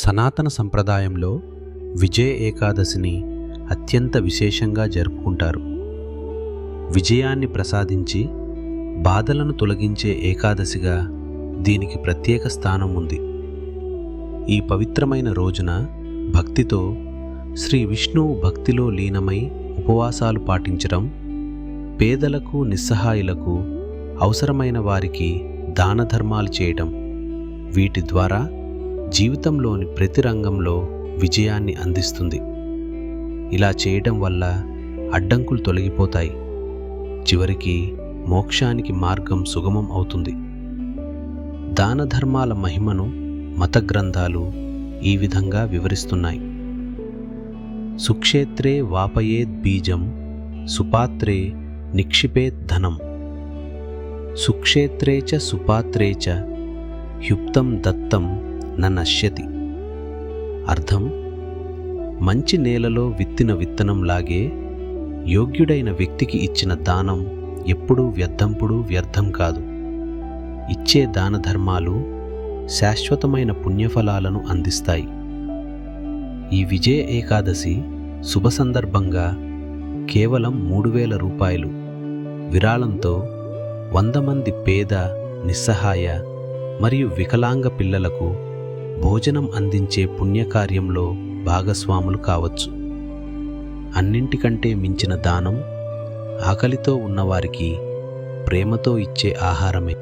సనాతన సంప్రదాయంలో విజయ ఏకాదశిని అత్యంత విశేషంగా జరుపుకుంటారు. విజయాన్ని ప్రసాదించి బాధలను తొలగించే ఏకాదశిగా దీనికి ప్రత్యేక స్థానం ఉంది. ఈ పవిత్రమైన రోజున భక్తితో శ్రీ విష్ణువు భక్తిలో లీనమై ఉపవాసాలు పాటించడం పేదలకు నిస్సహాయులకు అవసరమైన వారికి దాన ధర్మాలు చేయడం వీటి ద్వారా జీవితంలోని ప్రతి రంగంలో విజయాన్ని అందిస్తుంది. ఇలా చేయడం వల్ల అడ్డంకులు తొలగిపోతాయి. చివరికి మోక్షానికి మార్గం సుగమం అవుతుంది. దాన ధర్మాల మహిమను మత గ్రంథాలు ఈ విధంగా వివరిస్తున్నాయి. సుక్షేత్రే వాపయేద్ బీజం సుపాత్రే నిక్షిపేత్ ధనం. సుక్షేత్రే చ సుపాత్రే చ హ్యుప్తం దత్తం న నశ్యతి అర్థం? మంచి నేలలో విత్తిన విత్తనంలాగే యోగ్యుడైన వ్యక్తికి ఇచ్చిన దానం ఎప్పుడూ వ్యర్థంపుడు వ్యర్థం కాదు. ఇచ్చే దాన ధర్మాలు శాశ్వతమైన పుణ్యఫలాలను అందిస్తాయి. ఈ విజయ ఏకాదశి శుభ సందర్భంగా కేవలం మూడు వేల రూపాయలు. విరాళంతో వంద మంది పేద నిస్సహాయ మరియు వికలాంగ పిల్లలకు భోజనం అందించే పుణ్యకార్యంలో భాగస్వాములు కావచ్చు. అన్నింటికంటే మించిన దానం ఆకలితో ఉన్నవారికి ప్రేమతో ఇచ్చే ఆహారమే.